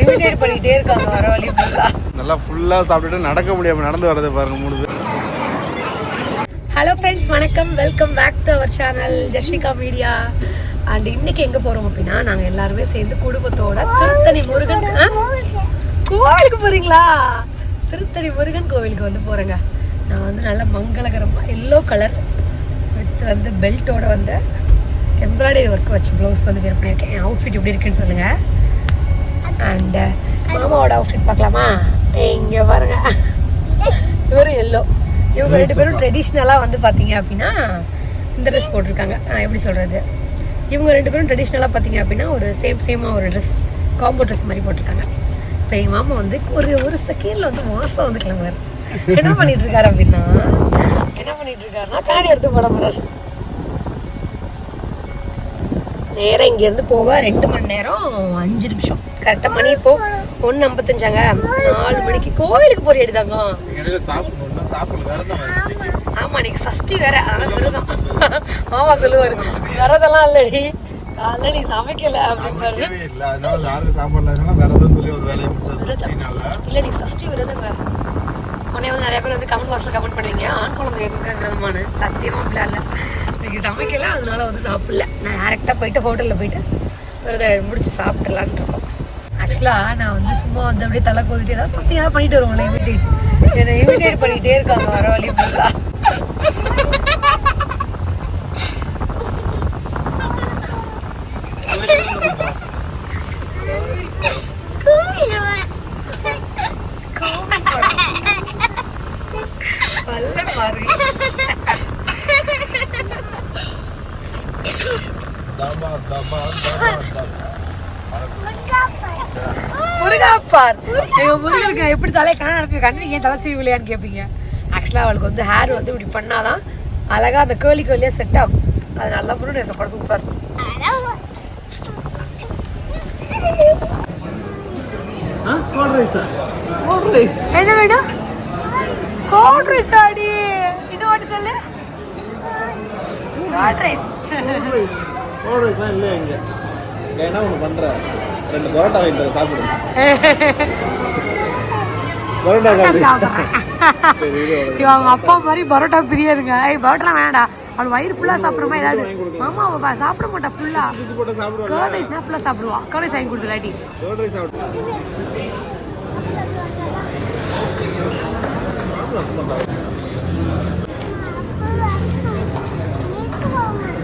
Imitate பண்ணிட்டே இருக்காங்க வர வழி ஃபுல்லா நல்லா ஃபுல்லாக சாப்பிட்டுட்டு நடக்க முடியாமல் நடந்து வரதை பாருங்க மூணு பேர் ஹலோ ஃப்ரெண்ட்ஸ் வணக்கம். Welcome back to our channel Jasvika media and இன்னைக்கு எங்கே போகிறோம் அப்படின்னா நாங்கள் எல்லாருமே சேர்ந்து குடும்பத்தோட திருத்தணி முருகன்? கோவிலுக்கு போகிறீங்களா திருத்தணி முருகன் கோவிலுக்கு வந்து போகிறேங்க நான் வந்து நல்ல மங்களகரமாக எல்லோ கலர் வித் வந்து பெல்ட்டோட வந்து எம்ப்ராய்டரி ஒர்க் வச்சு ப்ளவுஸ் வந்து வேர் பண்ணியிருக்கேன். என் அவுட்ஃபிட் எப்படி இருக்குன்னு சொல்லுங்கள் அண்ட் மாமாவோட அவுட்ஃபிட் பார்க்கலாமா? இங்கே பாருங்க. இவரும் எல்லோ இவங்க ரெண்டு பேரும் ட்ரெடிஷ்னலாக வந்து பார்த்தீங்க அப்படின்னா இந்த ட்ரெஸ் போட்டிருக்காங்க. எப்படி சொல்கிறது இவங்க ரெண்டு பேரும் ட்ரெடிஷ்னலாக பார்த்தீங்க அப்படின்னா ஒரு சேம் சேமாக ஒரு ட்ரெஸ் காம்போ ட்ரெஸ் மாதிரி போட்டிருக்காங்க. இப்போ என் மாமா வந்து ஒரு ஒரு செகண்டில் வந்து மாதம் வந்து கிளம்புறாரு என்ன பண்ணிட்டு இருக்காரு அப்படின்னா என்ன பண்ணிட்டு இருக்காருன்னா கார் எடுத்து போட போறாரு. நேரம் இங்கேருந்து போக ரெண்டு மணி நேரம் அஞ்சு நிமிஷம். கரெக்டாக மணி இப்போ ஒன்று ஐம்பத்தஞ்சாங்க. நாலு மணிக்கு கோயிலுக்கு போறியடி எடுத்தாங்க இடையில சாப்பிடணும் சாப்பிடல வேற தான் ஆமா இன்னைக்கு சஷ்டி வேற. அதான் விரதம் மாமா சொல்லுவாரு. விரதம்லாம் இல்லடி. காலைல நீ சமைக்கல அப்படிம்பாரு. இல்லை. அதனால யாருக்கும் சாப்பிடல வேற எதுவும் சொல்லி ஒரு வேலையை முடிச்சா சஷ்டினால. இல்ல நீ சஷ்டி விரதங்க. உடனே வந்து நிறைய பேர் வந்து கமெண்ட் பாக்ஸில் கமெண்ட் பண்ணுவீங்க. ஆண் குழந்தை இருக்க சத்தியமாக சத்தியமா அப்படிலாம் இன்னைக்கு சமைக்கல அதனால வந்து சாப்பிடல. நான் டேரெக்டாக போயிட்டு ஹோட்டலில் போயிட்டு விரதம் முடிச்சு சாப்பிட்டுலான்னு இருக்கோம். ஆக்சுவலாக நான் வந்து சும்மா வந்து அப்படியே தலை கோதிட்டு ஏதாவது சத்தியம் ஏதாவது பண்ணிட்டு வருவோம்ல இமிடேட் என்னை இமிட்டேட் பண்ணிகிட்டே இருக்காங்க வர வழி ஃபுல்லாக முருகாப்பார் எங்க முருகனுக்கு எப்படி தலையை கண்ணா நடப்பீங்க கண்ணு ஏன் தலை சீவிலையான்னு கேட்பீங்க ஆக்சுவலாக அவளுக்கு வந்து ஹேர் வந்து இப்படி பண்ணாதான் அழகா அந்த கேர்லி கேர்லியாக செட் ஆகும். அதனால தான் முருகன் படம் சூப்பர் கோல்ட் ரைஸா கோல்ட் ரைஸ் என்ன வேணும்? கோல்ட் ரைஸ் ஆடி. இன்னும் வாட்டி சொல்லு. கோல்ட் ரைஸ் கோல்ட் ரைஸ்லாம் இல்லை இங்கே? என்ன ஒன்று பண்ணுறேன் ரெண்டு பரோட்டா வாங்கிட்டு வர சாப்பிடு. பரோட்டா சாப்பிடு. இவன் அவங்க அப்பா மாதிரி பரோட்டா பிரியாருங்க ஏய் பரோட்டா வேணாடா அவள் வயிறு ஃபுல்லா சாப்பிடுமா ஏதாவது. மாமா அவ சாப்பிட மாட்டா ஃபுல்லா பிடிச்சி போட்டு சாப்பிடுவாங்க கேர்ள் ரைஸ்னா ஃபுல்லா சாப்பிடுவா. கேர்ள் ரைஸ் வாங்கி கொடுத்துலாட்டி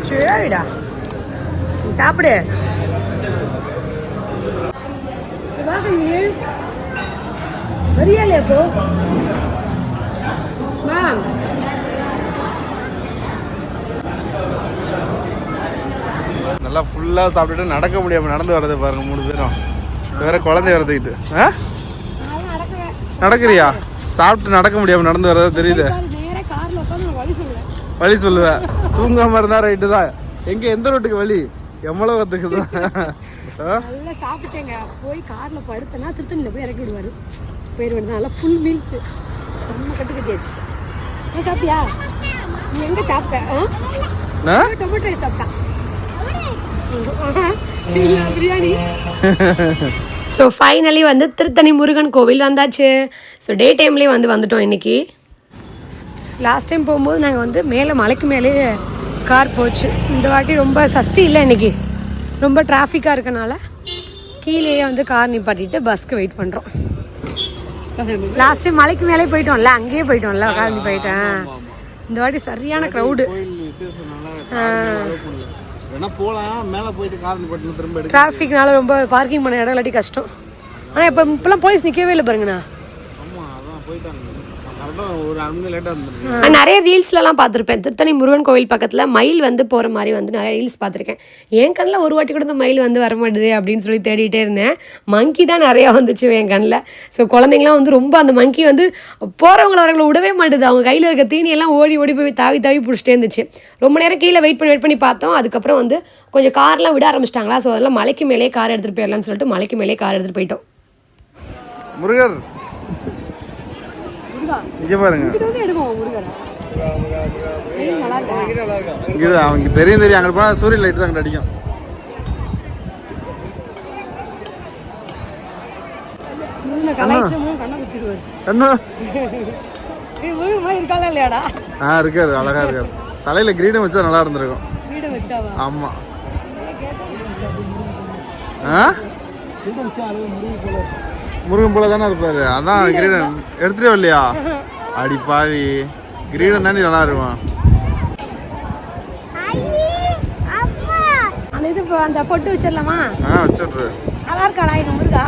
சரிடா. நீ சாப்பிடு. வரியாலே அப்போ நல்லா ஃபுல்லாக சாப்பிட்டுட்டு நடக்க முடியாமல் நடந்து வர்றது பாருங்க மூணு பேரும். வேற குழந்தை வரதுக்கிட்டு ஆ? நடக்கிறியா? சாப்பிட்டு நடக்க முடியாமல் நடந்து வரதா தெரியுது. வழி சொல்லுவேன் தூங்காமல் இருந்தால் ரைட்டு தான். எங்கே எந்த ரோட்டுக்கு வழி? எவ்வளோ கற்றுக்குதான் நல்லா சாப்பிட்டேங்க. போய் கார்ல படுத்தனா திருத்தணியில போய் இறக்கி விடுவாரு. போயிடுவேன் நல்லா ஃபுல் மீல்ஸ் செம்ம கட்டு கட்டியாச்சு. நீ சாப்பிட்டியா? நீ எங்க சாப்பிட்ட? டொமேட்டோ ரைஸ் சாப்பிட்டா. பிரியாணி. ஸோ ஃபைனலி வந்து திருத்தணி முருகன் கோவில் வந்தாச்சு. ஸோ டே டைம்லேயே வந்து வந்துட்டோம் இன்னைக்கு. லாஸ்ட் டைம் போகும்போது நாங்கள் வந்து மேலே மலைக்கு மேலே கார் போச்சு. இந்த வாட்டி ரொம்ப சஸ்தி இல்லை இன்னைக்கு. ரொம்ப டிராஃபிக்காக இருக்கனால கீழேயே வந்து கார் நிப்பாட்டிட்டு பஸ்க்கு வெயிட் பண்ணுறோம் லாஸ்ட் டைம் மலைக்கு மேலே போயிட்டோம்ல அங்கேயே போயிட்டோம்ல கார் நிப்பாட்டிட்டேன். இந்த வாட்டி சரியான க்ரௌடு டிராஃபிக்னால ரொம்ப பார்க்கிங் பண்ண இடம் இல்லாட்டி கஷ்டம். ஆனால் இப்போ இப்போலாம் போலீஸ் நிற்கவே இல்லை பாருங்கண்ணா. நிறைய ரீல்ஸ்லலாம் பார்த்துருப்பேன். திருத்தணி முருகன் கோவில் பக்கத்தில் மயில் வந்து போகிற மாதிரி வந்து நிறைய ரீல்ஸ் பார்த்துருக்கேன். என் கண்ணில் ஒரு வாட்டி கூட இந்த மயில் வந்து வர மாட்டுது அப்படின்னு சொல்லி தேடிட்டே இருந்தேன். மங்கி தான் நிறையா வந்துச்சு என் கண்ணில். ஸோ குழந்தைங்களாம் வந்து ரொம்ப அந்த மங்கி வந்து போகிறவங்கள வரவங்கள விடவே மாட்டுது. அவங்க கையில் இருக்க தீனியெல்லாம் ஓடி ஓடி போய் தாவி தாவி பிடிச்சிட்டே இருந்துச்சு. ரொம்ப நேரம் கீழே வெயிட் பண்ணி வெயிட் பண்ணி பார்த்தோம். அதுக்கப்புறம் வந்து கொஞ்சம் கார்லாம் விட ஆரம்பிச்சிட்டாங்களா? ஸோ அதெல்லாம் மலைக்கு மேலே கார் எடுத்துகிட்டு போயிடலாம்னு சொல்லிட்டு மலைக்கு மேலே கார் எடுத்துகிட்டு போயிட்டோம். முருகர் இங்கே பாருங்க. இங்கே அவங்க தெரியும் தெரியும். அங்கே போனால் சூரியன் லைட் தான் அடிக்கும். ஆ இருக்காரு அழகா இருக்காரு. தலையில கிரீடம் வச்சா நல்லா இருந்திருக்கும். ஆமா. ஆ? முருகன் போல தானே இருப்பாரு. அதான் கிரீடம். எடுத்துட்டே இல்லையா அடி பாவி. கிரீடம் தானே நல்லா இருக்கும். அந்த இது அந்த பொட்டு வச்சிடலாமா? ஆ வச்சுட்ரு நல்லா இருக்காளா இது முருகா.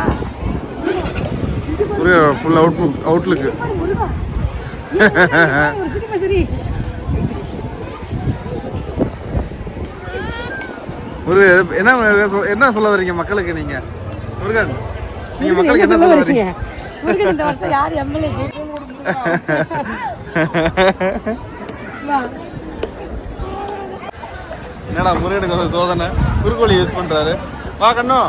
முருகன் ஃபுல் அவுட் அவுட்லுக்கு முருகா முருகன் என்ன என்ன சொல்ல வரீங்க மக்களுக்கு நீங்க? முருகன். நீங்க மக்களுக்கு என்ன சொல்ல வரீங்க? முருகன் இந்த வருஷம் யார் எம்எல்ஏ வா. என்னடா முருகனுக்கு வந்து சோதனை? குறுக்கோழி யூஸ் பண்றாரு. வா கண்ணு.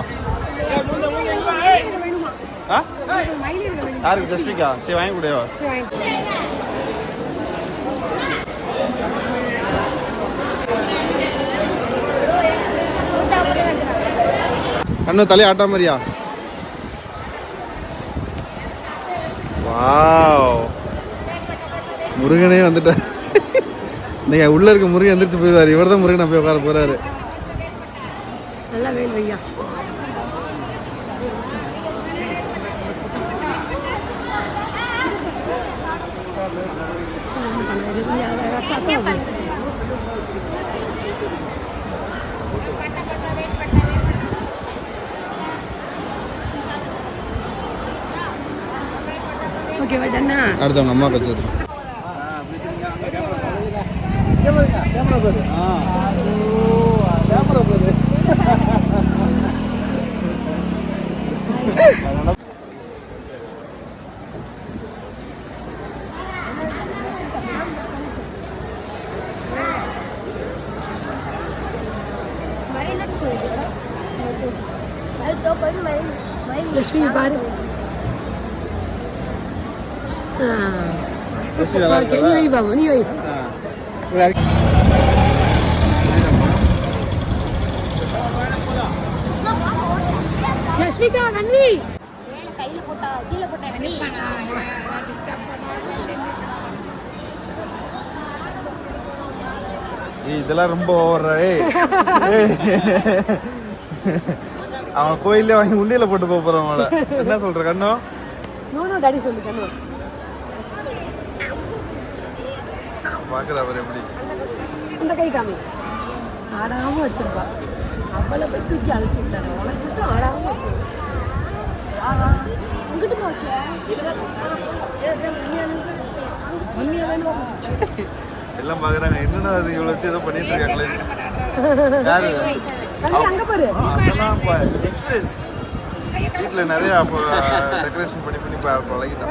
ஆ? யாருக்கு ஜஸ்விகா சரி வாங்கி கூடவா கண்ணு தலையை ஆட்டா மாதிரியா வாவ். முருகனே வந்துட்டார் நீங்க உள்ள இருக்க முருகன் எந்திரிச்சு போயிடுவாரு. இவர் தான் முருகன் போய் உட்கார போறாரு. நல்லா வேல் வையா ஓகேவா டன்னா அடுத்தவங்க அம்மா வச்சிரு லட்சுமி பாரு ஆ ஓகே நீ வை பாபு நீ வை லட்சுமிகா நன்வி ஏய். இதெல்லாம் ரொம்ப ஓவர். அவன் கோயிலே வாங்கி உண்டியில போட்டு போறான் அவளை என்ன சொல்ற கண்ணோ? நோ நோ டாடி சொல்லு கண்ணு. பாக்குற அவர் எப்படி? இந்த கை காமி. ஆடாம வச்சிருப்பா. அவளை போய் தூக்கி அழைச்சு விட்டாரு. உனக்கு மட்டும் ஆடாம எல்லாம் பாக்குறாங்க என்னடா அது இவ்வளவு ஏதோ பண்ணிட்டு இருக்காங்களே. யாரு? அங்க பாரு. அதெல்லாம் experience. வீட்ல நிறைய டெக்கரேஷன் பண்ணி பண்ணி பழகிட்டோம்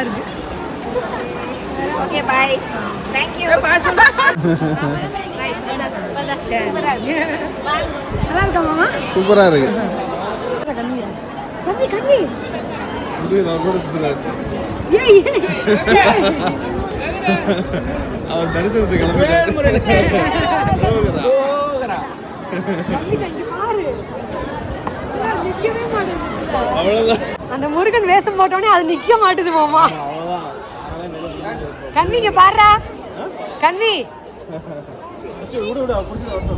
இருக்கு ஓகே பாய் தேங்க்யூ நல்லா இருக்கா. மாமா சூப்பரா இருக்கு. கண்ணி முருகன் அவர் தரிசனத்துக்கு அவ்வளவுதான். அந்த முருகன் வேஷம் போட்டோடனே அது நிக்க மாட்டுது மாமா. அவ்வளவுதான். கண்வி இங்க பாருடா. கண்வி.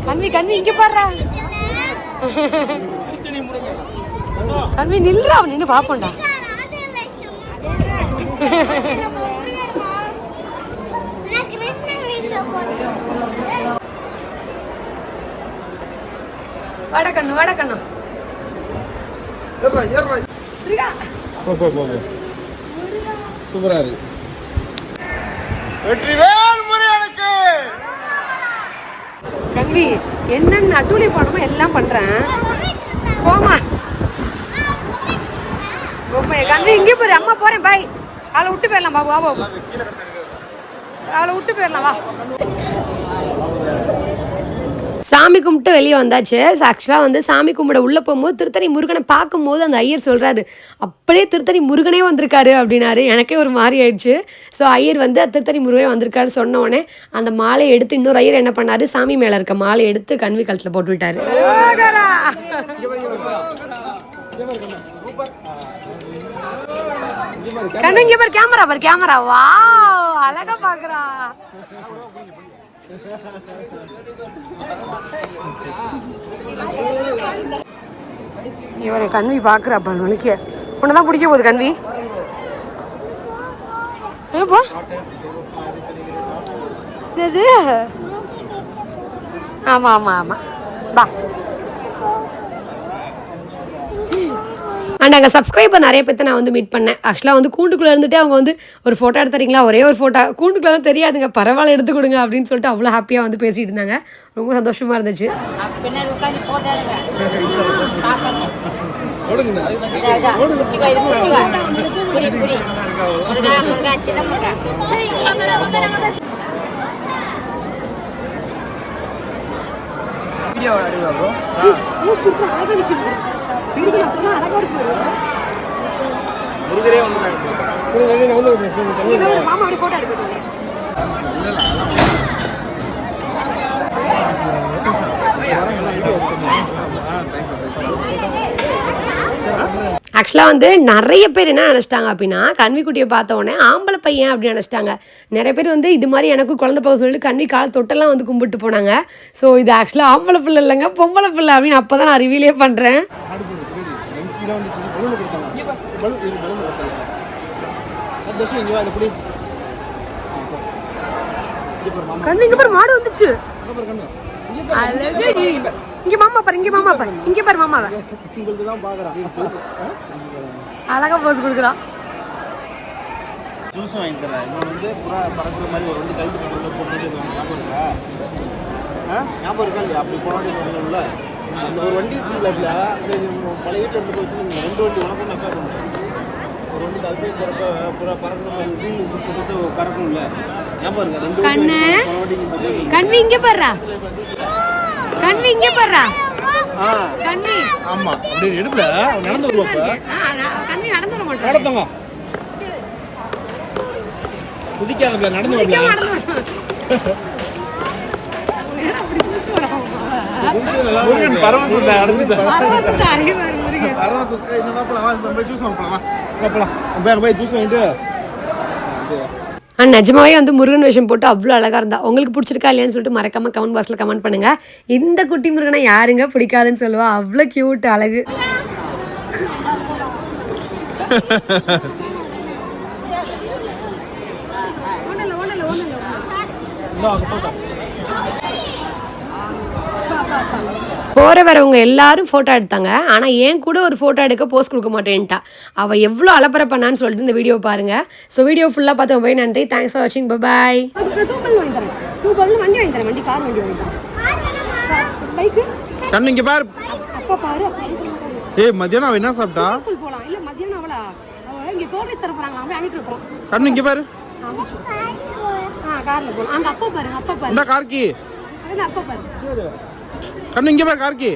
கண்வி கண்வி இங்க பாருடா. கண்வி நில்றா அவன் நின்னு பாப்போம்டா. வாடா கண்ணு வாடா கண்ணு. சூப்பரா இருக்கு. வெற்றிவேல் முருகனுக்கு! என்னென்ன அட்டூழி போனமோ எல்லாம் பண்றேன். போமா இங்கே போரு அம்மா போறேன் பாய் அவளை விட்டு போயிடலாம் பாபு வா பாபு. அவளை விட்டு போயிடலாம் வா. சாமி கும்பிட்டு வெளியே வந்தாச்சு. ஆக்சுவலாக வந்து சாமி கும்பிட உள்ளே போகும்போது திருத்தணி முருகனை பார்க்கும்போது அந்த ஐயர் சொல்கிறாரு அப்படியே திருத்தணி முருகனே வந்திருக்காரு அப்படின்னாரு. எனக்கே ஒரு மாதிரி ஆயிடுச்சு. ஸோ ஐயர் வந்து திருத்தணி முருகனே வந்திருக்காரு சொன்ன உடனே அந்த மாலையை எடுத்து இன்னொரு ஐயர் என்ன பண்ணாரு? சாமி மேலே இருக்க மாலையை எடுத்து கண்வி கழுத்தில் போட்டு விட்டாரு. கண்ணு இங்க பாரு கேமரா பாரு கேமரா வா அழகா பாக்குறா. இவரை கண்வி பாக்குறா பண்ணுக்கு உன்னதான் பிடிக்க போகுது கண்வி. ஏப்பா ஆமா ஆமா ஆமா. வா. அண்ட் அங்கே சப்ஸ்கிரைபர் நிறைய பேர்த்த நான் வந்து மீட் பண்ணேன். ஆக்சுவலாக வந்து கூண்டுக்குள்ளே இருந்துட்டு அவங்க வந்து ஒரு ஃபோட்டோ எடுத்துறீங்களா ஒரே ஒரு ஃபோட்டோ கூண்டுக்குள்ளே தான் தெரியாதுங்க. பரவாயில்ல எடுத்து கொடுங்க அப்படின்னு சொல்லிட்டு அவ்வளோ ஹாப்பியாக வந்து பேசிட்டு இருந்தாங்க. ரொம்ப சந்தோஷமாக இருந்துச்சு. பின்னாடி முருகரே ஆக்சுவலாக வந்து நிறைய பேர் என்ன நினச்சிட்டாங்க அப்படின்னா கன்விக்குட்டியை பார்த்த உடனே ஆம்பளை பையன் அப்படின்னு நினச்சிட்டாங்க. நிறைய பேர் வந்து இது மாதிரி எனக்கு குழந்தை பிறகு சொல்லிட்டு கன்வி கால் தொட்டெல்லாம் வந்து கும்பிட்டு போனாங்க. ஸோ இது ஆக்சுவலாக ஆம்பளை பிள்ளை இல்லைங்க பொம்பளை பிள்ளை அப்படின்னு அப்போ தான் நான் ரிவீலே பண்ணுறேன் கண்ணு இங்கே பாரு மாடு வந்துச்சு. அழகு. இங்க மாமா பாரு இங்க மாமா பாரு. இங்க பாரு மாமாவை. அழகா போஸ் கொடுக்குறான். ஜூஸ் வாங்கி தரேன் இன்னொன்று வந்து புறா பறக்கிற மாதிரி ஒரு கழுத்து கட்டுல போட்டு ஞாபகம் இருக்கா? ஆ? ஞாபகம் இருக்கா இல்லையா? அப்படி வண்டி வரணும்ல. அந்த ஒரு வண்டி இருக்குல்ல பழைய வீட்டில் இருந்து வச்சு ரெண்டு வண்டி உனக்கும் நக்கா பண்ணும் ஒரு வண்டி கழுத்து பிறப்ப புறா பறக்கிற மாதிரி வீல் சுற்றி பறக்கணும்ல. ஞாபகம் இருக்கா ரெண்டு கண்ணு. கண்வி இங்க பாருடா கண்வி இங்க பாருடா ஆ. கண்வி ஆமாம் அப்படி எடுக்கல நடந்து வருவாப்ப கண்வி நடந்து வர மாட்டேன் நடத்தங்க. குதிக்காத நடந்து வரல நடந்து வர முருகன் பரவசத்தை அடைஞ்சிட்டேன் பரவசத்தை அறிவார் முருகன். பரவசத்தை என்ன போலாம். போய் ஜூஸ் வாங்க போலாம். வா போலாம். போய் போய் ஜூஸ் வாங்கிட்டு. ஆ நிஜமாவே வந்து முருகன் வேஷம் போட்டு அவ்வளோ அழகாக இருந்தா உங்களுக்கு பிடிச்சிருக்கா இல்லையான்னு சொல்லிட்டு மறக்காம கமெண்ட் பாக்ஸில் கமெண்ட் பண்ணுங்க. இந்த குட்டி முருகனை யாருங்க பிடிக்காதுன்னு சொல்லுவா? அவ்வளோ கியூட் அழகு. போகிற வரவங்க எல்லாரும் ஃபோட்டோ எடுத்தாங்க. ஆனால் ஏன் கூட ஒரு ஃபோட்டோ எடுக்க போஸ்ட் கொடுக்க மாட்டேன்ட்டா. அவள் எவ்வளோ அலப்பற பண்ணான்னு சொல்லிட்டு இந்த வீடியோ பாருங்க. ஸோ வீடியோ ஃபுல்லாக பார்த்து போய் நன்றி. தேங்க்ஸ் ஃபார் வாட்சிங் பாய் கண்ணு இங்க பாரு. அப்பா பாரு ஏய் மத்தியானம் அவ என்ன சாப்பிட்டா? போகலாம் இல்லை மதியானம் அவளா இங்கே கோட்ரஸ் தர அவன் வாங்கிட்டு இருக்கிறோம் கண்ணு இங்க பாரு ஆ காரில் போகலாம் அங்கே அப்பா பாருங்க அப்பா பாரு. இந்த கார்கி. அங்கே அப்பா பாரு. கண்ணு இங்க பாரு கார்கி